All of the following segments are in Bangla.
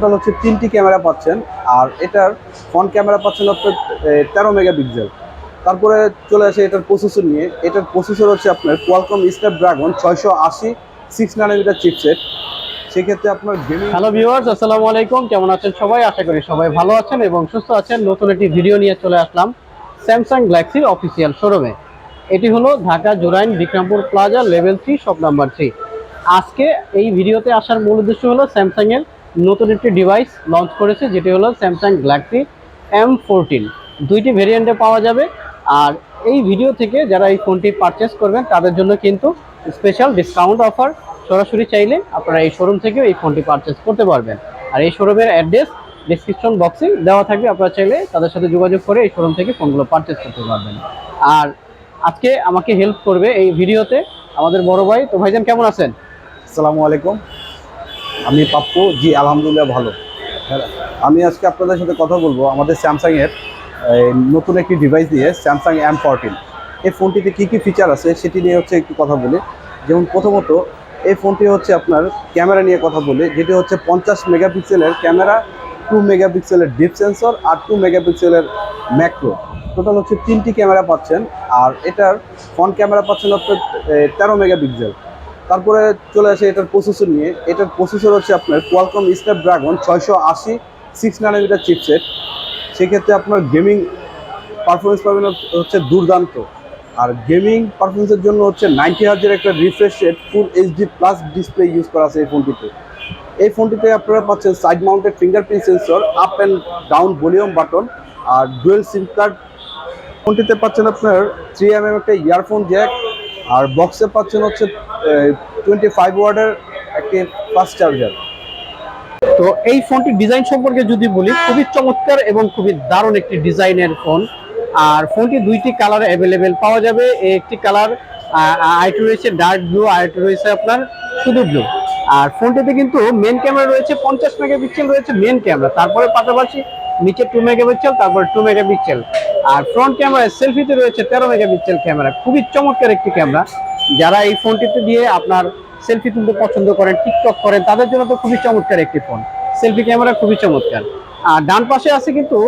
টোটাল হচ্ছে তিনটি ক্যামেরা পাচ্ছেন, আর এটার ফ্রন্ট ক্যামেরা পাচ্ছেন আপনার তেরো মেগাপিক্সেল। তারপরে চলে আসে এটার প্রসেসর নিয়ে। এটার প্রসেসর হচ্ছে আপনার কোয়ালকম স্ন্যাপড্রাগন ছয়শো আশি সিক্স নানোমিটার চিপসেট সেক্ষেত্রে আপনার গেমিং হ্যালো ভিউয়ার্স আসসালামু আলাইকুম। কেমন আছেন সবাই? আশা করি সবাই ভালো আছেন এবং সুস্থ আছেন। নতুন একটি ভিডিও নিয়ে চলে আসলাম স্যামসাং গ্যালাক্সির অফিসিয়াল শোরুমে এটি হলো Dhaka Jurain Bikrampur Plaza level three shop number three আজকে এই ভিডিওতে আসার মূল উদ্দেশ্য হলো স্যামসাংয়ের নতুন একটি ডিভাইস লঞ্চ করেছে, যেটি হলো স্যামসাং গ্যালাক্সি এম ফোরটিন দুইটি ভেরিয়েন্টে পাওয়া যাবে। আর এই ভিডিও থেকে যারা এই ফোনটি পারচেস করবেন, তাদের জন্য কিন্তু স্পেশাল ডিসকাউন্ট অফার সরাসরি চাইলে আপনারা এই শোরুম থেকেও এই ফোনটি পারচেস করতে পারবেন। আর এই শোরুমের অ্যাড্রেস ডিসক্রিপশন বক্সে দেওয়া থাকবে। আপনারা চাইলে তাদের সাথে যোগাযোগ করে এই শোরুম থেকে ফোনগুলো পারচেস করতে পারবেন। আর আজকে আমাকে হেল্প করবে এই ভিডিওতে আমাদের বড় ভাই। তো ভাইজান, কেমন আছেন? আসসালামু আলাইকুম। আমি পাপ্পু জি আলহামদুলিল্লাহ ভালো। হ্যাঁ, আমি আজকে আপনাদের সাথে কথা বলব। আমাদের স্যামসাংয়ের নতুন একটি ডিভাইস দিয়ে স্যামসাং এম ফোরটিন এই ফোনটিতে কী কী ফিচার আছে সেটি নিয়ে হচ্ছে একটু কথা বলি। যেমন প্রথমত এই ফোনটি হচ্ছে আপনার ক্যামেরা নিয়ে কথা বলি যেটি হচ্ছে পঞ্চাশ মেগাপিক্সেলের ক্যামেরা টু মেগাপিক্সেলের ডিপ সেন্সর আর টু মেগাপিক্সেলের ম্যাক্রো টোটাল হচ্ছে তিনটি ক্যামেরা পাচ্ছেন আর এটার ফ্রন্ট ক্যামেরা পাচ্ছেন আপনার তেরো মেগাপিক্সেল। তারপরে চলে আসে এটার প্রসেসর নিয়ে। এটার প্রসেসর হচ্ছে আপনার কোয়ালকম স্ন্যাপড্রাগন ছয়শো আশি সিক্স নানোমিটার চিপসেট সেক্ষেত্রে আপনার গেমিং পারফরমেন্স পাবেন হচ্ছে দুর্দান্ত। আর গেমিং পারফরমেন্সের জন্য হচ্ছে নাইনটি হার্জের একটা refresh rate full HD plus display use করা আছে এই ফোনটিতে এই ফোনটিতে আপনারা পাচ্ছেন side mounted fingerprint sensor up and down volume button R dual SIM card ফোনটিতে পাচ্ছেন আপনার থ্রি এম এম একটা ইয়ারফোন জ্যাক আর বক্সে পাচ্ছেন হচ্ছে টোয়েন্টি ফাইভ ওয়ার্ডের একটি ফাস্ট চার্জার তো এই ফোনটির ডিজাইন সম্পর্কে যদি বলি, খুবই চমৎকার এবং খুবই দারুণ একটি ডিজাইনের ফোন আর ফোনটি দুইটি কালার অ্যাভেলেবেল পাওয়া যাবে। একটি কালার আরেকটি রয়েছে ডার্ক ব্লু আরেকটি রয়েছে আপনার শুধু ব্লু আর ফোনটিতে কিন্তু মেন ক্যামেরা রয়েছে, পঞ্চাশ মেগাপিক্সেল রয়েছে মেন ক্যামেরা তারপরে পাশাপাশি নিচে টু মেগাপিক্সেল তারপরে টু মেগাপিক্সেল আর ফ্রন্ট ক্যামেরা সেলফিতে রয়েছে তেরো মেগাপিক্সেল ক্যামেরা খুবই চমৎকার একটি ক্যামেরা যারা এই ফোনটিতে দিয়ে আপনার সেলফি তুলতে পছন্দ করেন টিকটক করেন, তাদের জন্য তো খুবই চমৎকার একটি ফোন সেলফি ক্যামেরা খুবই চমৎকার। আর ডান পাশে আছে কিন্তু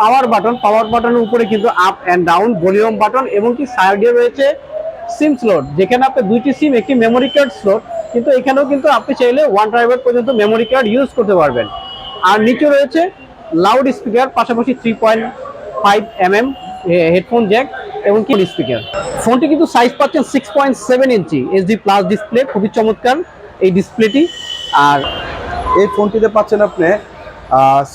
পাওয়ার বাটন পাওয়ার বাটনের উপরে কিন্তু up and down volume button এবং কি সাইডে রয়েছে সিম স্লট যেখানে আপনি দুইটি সিম একটি মেমোরি কার্ড স্লট কিন্তু এখানেও কিন্তু আপনি চাইলে ওয়ান ড্রাইভার পর্যন্ত মেমোরি কার্ড ইউজ করতে পারবেন। আর নিচে রয়েছে লাউড স্পিকার পাশাপাশি three point five M M headphone jack এবং কি স্পিকার ফোনটি কিন্তু সাইজ পাচ্ছেন six point seven inch HD plus display খুবই চমৎকার এই ডিসপ্লেটি আর এই ফোনটিতে পাচ্ছেন আপনি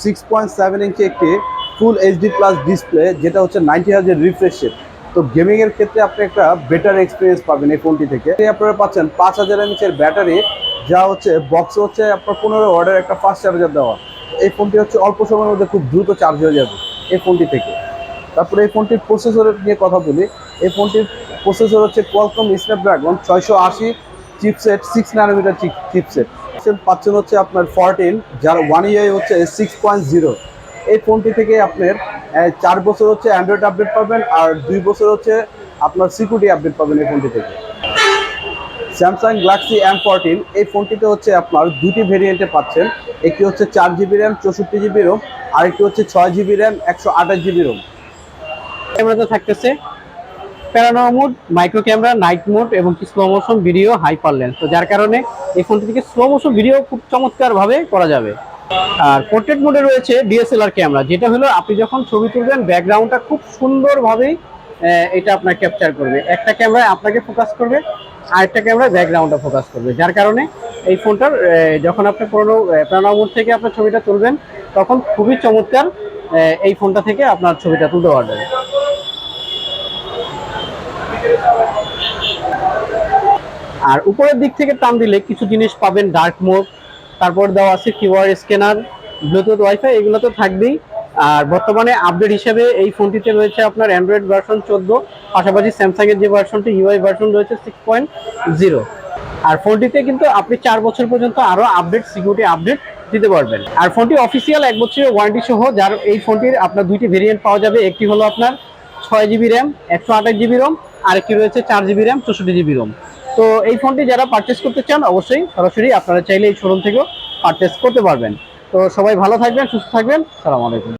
সিক্স পয়েন্ট সেভেন ইঞ্চি একটি ফুল এইচডি প্লাস ডিসপ্লে যেটা হচ্ছে নাইনটি হাজার রিফ্রেশ তো গেমিংয়ের ক্ষেত্রে আপনি একটা বেটার এক্সপিরিয়েন্স পাবেন এই ফোনটি থেকে। আপনারা পাচ্ছেন পাঁচ হাজার এমএচের ব্যাটারি যা হচ্ছে বক্সে হচ্ছে আপনার পনেরো অর্ডার একটা ফাস্ট চার্জার দেওয়া। এই ফোনটি হচ্ছে অল্প সময়ের মধ্যে খুব দ্রুত চার্জ হয়ে যাবে। এই ফোনটি থেকে। তারপরে এই ফোনটির প্রসেসরের নিয়ে কথা বলি। এই ফোনটির প্রসেসর হচ্ছে কোয়ালকম স্ন্যাপড্রাগন ছয়শো আশি চিপসেট সিক্স নানোমিটার চিপসেট পাচ্ছেন হচ্ছে আপনার ফরটিন যার ওয়ান ইয়ার হচ্ছে সিক্স পয়েন্ট জিরো এই ফোনটি থেকে আপনার চার বছর হচ্ছে অ্যান্ড্রয়েড আপডেট পাবেন আর দুই বছর হচ্ছে আপনার সিকিউরিটি আপডেট পাবেন এই ফোনটি থেকে। স্যামসাং গ্যালাক্সি এম ফোরটিন এই ফোনটিতে হচ্ছে আপনার দুটি ভেরিয়েন্টে পাচ্ছেন। একটি হচ্ছে চার জিবি র্যাম চৌষট্টি জিবি রোম আর একটি হচ্ছে ছয় জিবি র্যাম একশো আঠাশ জিবি রোম ক্যামেরাতে থাকতেছে panorama mode micro camera night mode এবং slow motion video hyper lens তো যার কারণে এই ফোনটি থেকে স্লো মোশন ভিডিও খুব চমৎকারভাবে করা যাবে। আর পোর্ট্রেট মোডে রয়েছে ডিএসএলআর ক্যামেরা যেটা হলো আপনি যখন ছবি তুলবেন ব্যাকগ্রাউন্ডটা খুব সুন্দরভাবেই এটা আপনার ক্যাপচার করবে। একটা ক্যামেরায় আপনাকে ফোকাস করবে আর একটা ক্যামেরায় ব্যাকগ্রাউন্ডটা ফোকাস করবে। যার কারণে এই ফোনটার যখন আপনি পুরোনো প্যারানোয়া মোড থেকে আপনার ছবিটা তুলবেন, তখন খুবই চমৎকার এই ফোনটা থেকে আপনার ছবিটা তুলতে পারবেন। আর উপরের দিক থেকে টান দিলে কিছু জিনিস পাবেন ডার্ক মোড তারপর দেওয়া আছে কিউআর স্ক্যানার ব্লুটুথ ওয়াইফাই এগুলো তো থাকবেই। আর বর্তমানে আপডেট হিসেবে এই ফোনটিতে রয়েছে আপনার অ্যান্ড্রয়েড ভার্সন চোদ্দ, পাশাপাশি স্যামসাংয়ের যে ভার্সনটি ইউআই ভার্সন রয়েছে সিক্স পয়েন্ট জিরো আর ফোনটিতে কিন্তু আপনি চার বছর পর্যন্ত আরও আপডেট সিকিউরিটি আপডেট দিতে পারবেন। আর ফোনটি অফিসিয়াল এক বছরের ওয়ারেন্টি সহ যার এই ফোনটির আপনার দুইটি ভেরিয়েন্ট পাওয়া যাবে। একটি হলো আপনার ছয় জিবি র্যাম একশো আঠাশ জিবি রোম আরেকটি রয়েছে চার জিবি র্যাম চৌষট্টি জিবি রোম তো এই ফোনটি যারা পারচেস করতে চান, অবশ্যই সরাসরি আপনারা চাইলে এই শোরুম থেকেও পারচেস করতে পারবেন। তো সবাই ভালো থাকবেন, সুস্থ থাকবেন। সালাম আলাইকুম।